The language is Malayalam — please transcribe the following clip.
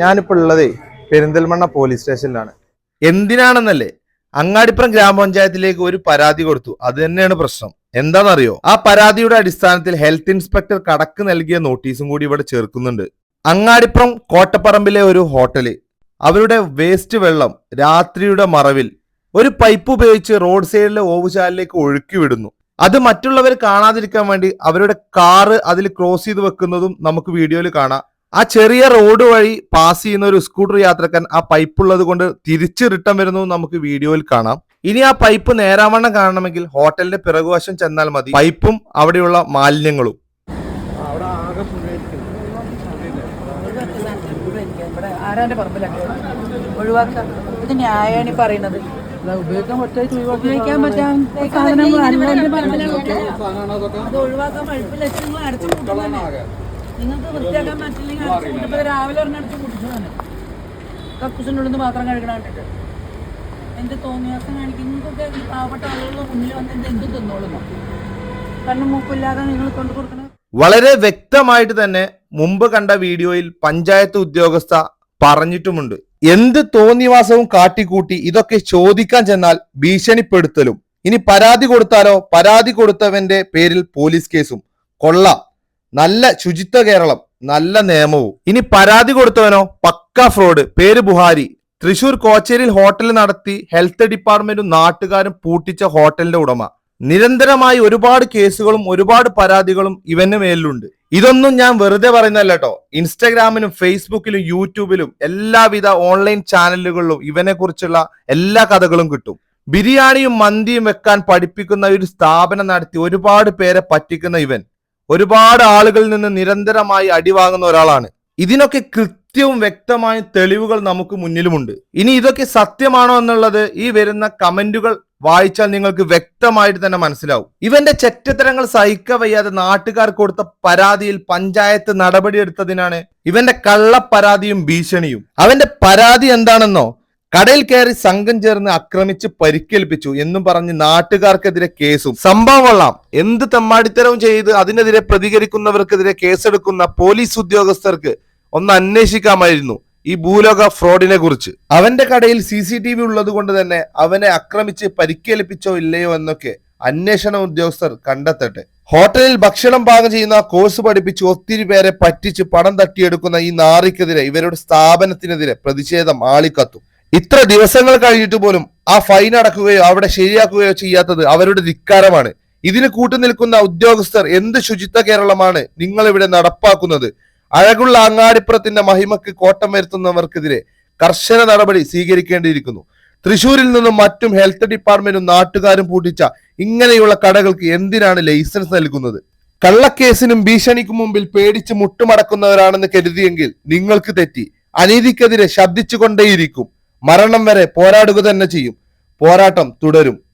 ഞാനിപ്പോൾ ഉള്ളത് പെരിന്തൽമണ്ണ പോലീസ് സ്റ്റേഷനിലാണ് എന്തിനാണെന്നല്ലേ? അങ്ങാടിപ്പുറം ഗ്രാമപഞ്ചായത്തിലേക്ക് ഒരു പരാതി കൊടുത്തു. അത് തന്നെയാണ് പ്രശ്നം. എന്താണെന്നറിയോ? ആ പരാതിയുടെ അടിസ്ഥാനത്തിൽ ഹെൽത്ത് ഇൻസ്പെക്ടർ കടക്ക് നൽകിയ നോട്ടീസും കൂടി ഇവിടെ ചേർക്കുന്നുണ്ട്. അങ്ങാടിപ്പുറം കോട്ടപ്പറമ്പിലെ ഒരു ഹോട്ടൽ അവരുടെ വേസ്റ്റ് വെള്ളം രാത്രിയുടെ മറവിൽ ഒരു പൈപ്പ് ഉപയോഗിച്ച് റോഡ് സൈഡിലെ ഓവുചാലിലേക്ക് ഒഴുക്കി വിടുന്നു. അത് മറ്റുള്ളവർ കാണാതിരിക്കാൻ വേണ്ടി അവരുടെ കാറ് അതിൽ ക്രോസ് ചെയ്ത് വെക്കുന്നതും നമുക്ക് വീഡിയോയിൽ കാണാം. ആ ചെറിയ റോഡ് വഴി പാസ് ചെയ്യുന്ന ഒരു സ്കൂട്ടർ യാത്രക്കാരൻ ആ പൈപ്പ് ഉള്ളത് കൊണ്ട് തിരിച്ച് റിട്ടേൺ വരുന്നു നമുക്ക് വീഡിയോയിൽ കാണാം. ഇനി ആ പൈപ്പ് നേരാവണ്ണം കാണണമെങ്കിൽ ഹോട്ടലിന്റെ പിറകുവശം ചെന്നാൽ മതി. പൈപ്പും അവിടെയുള്ള മാലിന്യങ്ങളും. ഒഴിവാക്കാൻ പറ്റാൻ ഒഴിവാക്കാം ഇത് ന്യായാണ് ഈ പറയുന്നത് ഉപയോഗിക്കാൻ പറ്റായിട്ട് ഉപയോഗിക്കാൻ പറ്റാം ഈ സാധനങ്ങൾ അനുഭവത്തിന്റെ പറമ്പിലൊക്കെ അത് ഒഴിവാക്കാൻ അടച്ചു കൂട്ടുന്നതന്നെ നിങ്ങൾക്ക് വൃത്തിയാക്കാൻ പറ്റില്ലെങ്കിൽ അടച്ചു രാവിലെ ഒരെണ്ണം കുടിച്ചതാണ് കക്കൂസിന്റെ ഉള്ളിൽ നിന്ന് പാത്രം കഴുകണ കണ്ടിട്ട്. എന്ത് തോന്നിയാസം കാണിക്കും. നിങ്ങൾക്കൊക്കെ ഈ പാവപ്പെട്ട ആളുകളുടെ മുന്നിൽ വന്നിട്ട് എന്ത് എന്ത് തിന്നോളുന്നു കണ്ണും മൂപ്പില്ലാതെ നിങ്ങൾ കൊണ്ടു കൊടുക്കണം വളരെ വ്യക്തമായിട്ട് തന്നെ മുമ്പ് കണ്ട വീഡിയോയിൽ പഞ്ചായത്ത് ഉദ്യോഗസ്ഥ പറഞ്ഞിട്ടുമുണ്ട്. എന്ത് തോന്നിവാസവും കാട്ടിക്കൂട്ടി ഇതൊക്കെ ചോദിക്കാൻ ചെന്നാൽ ഭീഷണിപ്പെടുത്തലും. ഇനി പരാതി കൊടുത്താലോ? പരാതി കൊടുത്തവന്റെ പേരിൽ പോലീസ് കേസും. കൊള്ളാം. നല്ല ശുചിത്വ കേരളം നല്ല നിയമവും. ഇനി പരാതി കൊടുത്തവനോ? പക്ക ഫ്രോഡ്. പേര് ബുഹാരി. തൃശൂർ കോച്ചേരിയിൽ ഹോട്ടൽ നടത്തി ഹെൽത്ത് ഡിപ്പാർട്ട്മെന്റും നാട്ടുകാരും പൂട്ടിച്ച ഹോട്ടലിന്റെ ഉടമ. നിരന്തരമായി ഒരുപാട് കേസുകളും ഒരുപാട് പരാതികളും ഇവന് മേലിലുണ്ട്. ഇതൊന്നും ഞാൻ വെറുതെ പറയുന്നല്ല കേട്ടോ. ഇൻസ്റ്റാഗ്രാമിലും ഫേസ്ബുക്കിലും യൂട്യൂബിലും എല്ലാവിധ ഓൺലൈൻ ചാനലുകളിലും ഇവനെ കുറിച്ചുള്ള എല്ലാ കഥകളും കിട്ടും. ബിരിയാണിയും മന്തിയും വെക്കാൻ പഠിപ്പിക്കുന്ന ഒരു സ്ഥാപനം നടത്തി ഒരുപാട് പേരെ പറ്റിക്കുന്ന ഇവൻ. ഒരുപാട് ആളുകളിൽ നിന്ന് നിരന്തരമായി അടിവാങ്ങുന്ന ഒരാളാണ്. ഇതിനൊക്കെ കൃത്യവും വ്യക്തമായ തെളിവുകൾ നമുക്ക് മുന്നിലുമുണ്ട്. ഇനി ഇതൊക്കെ സത്യമാണോ എന്നുള്ളത് ഈ വരുന്ന കമന്റുകൾ വായിച്ചാൽ നിങ്ങൾക്ക് വ്യക്തമായിട്ട് തന്നെ മനസ്സിലാവും. ഇവന്റെ ചെറ്റത്തരങ്ങൾ സഹിക്ക വയ്യാതെ നാട്ടുകാർ കൊടുത്ത പരാതിയിൽ പഞ്ചായത്ത് നടപടിയെടുത്തതിനാണ് ഇവന്റെ കള്ള കള്ളപ്പരാതിയും ഭീഷണിയും. അവന്റെ പരാതി എന്താണെന്നോ കടയിൽ കയറി സംഘം ചേർന്ന് ആക്രമിച്ച് പരിക്കേൽപ്പിച്ചു എന്നും പറഞ്ഞ് നാട്ടുകാർക്കെതിരെ കേസും. സംഭവം കൊള്ളാം. എന്ത് തെമ്മാടിത്തരവും ചെയ്ത് അതിനെതിരെ പ്രതികരിക്കുന്നവർക്കെതിരെ കേസെടുക്കുന്ന പോലീസ് ഉദ്യോഗസ്ഥർക്ക് ഒന്ന് അന്വേഷിക്കാമായിരുന്നു ഈ ഭൂലോക ഫ്രോഡിനെ കുറിച്ച്. അവന്റെ കടയിൽ സി സി ടി വി ഉള്ളത് കൊണ്ട് തന്നെ അവനെ ആക്രമിച്ച് പരിക്കേൽപ്പിച്ചോ ഇല്ലയോ എന്നൊക്കെ അന്വേഷണ ഉദ്യോഗസ്ഥർ കണ്ടെത്തട്ടെ. ഹോട്ടലിൽ ഭക്ഷണം പാകം ചെയ്യുന്ന കോഴ്സ് പഠിപ്പിച്ച് ഒത്തിരി പേരെ പറ്റിച്ച് പണം തട്ടിയെടുക്കുന്ന ഈ നാറിക്കെതിരെ ഇവരുടെ സ്ഥാപനത്തിനെതിരെ പ്രതിഷേധം ആളിക്കത്തും. ഇത്ര ദിവസങ്ങൾ കഴിഞ്ഞിട്ട് പോലും ആ ഫൈൻ അടക്കുകയോ അവിടെ ശരിയാക്കുകയോ ചെയ്യാത്തത് അവരുടെ ധിക്കാരമാണ്. ഇതിന് കൂട്ടുനിൽക്കുന്ന ഉദ്യോഗസ്ഥർ എന്ത് ശുചിത്വ കേരളമാണ് നിങ്ങൾ ഇവിടെ നടപ്പാക്കുന്നത്? അഴകുള്ള അങ്ങാടിപ്പുറത്തിന്റെ മഹിമക്ക് കോട്ടം വരുത്തുന്നവർക്കെതിരെ കർശന നടപടി സ്വീകരിക്കേണ്ടിയിരിക്കുന്നു. തൃശൂരിൽ നിന്നും മറ്റും ഹെൽത്ത് ഡിപ്പാർട്ട്മെന്റും നാട്ടുകാരും പൂട്ടിച്ച ഇങ്ങനെയുള്ള കടകൾക്ക് എന്തിനാണ് ലൈസൻസ് നൽകുന്നത്? കള്ളക്കേസിനും ഭീഷണിക്കും മുമ്പിൽ പേടിച്ച് മുട്ടുമടക്കുന്നവരാണെന്ന് കരുതിയെങ്കിൽ നിങ്ങൾക്ക് തെറ്റി. അനീതിക്കെതിരെ ശബ്ദിച്ചുകൊണ്ടേയിരിക്കും. മരണം വരെ പോരാടുക തന്നെ ചെയ്യും. പോരാട്ടം തുടരും.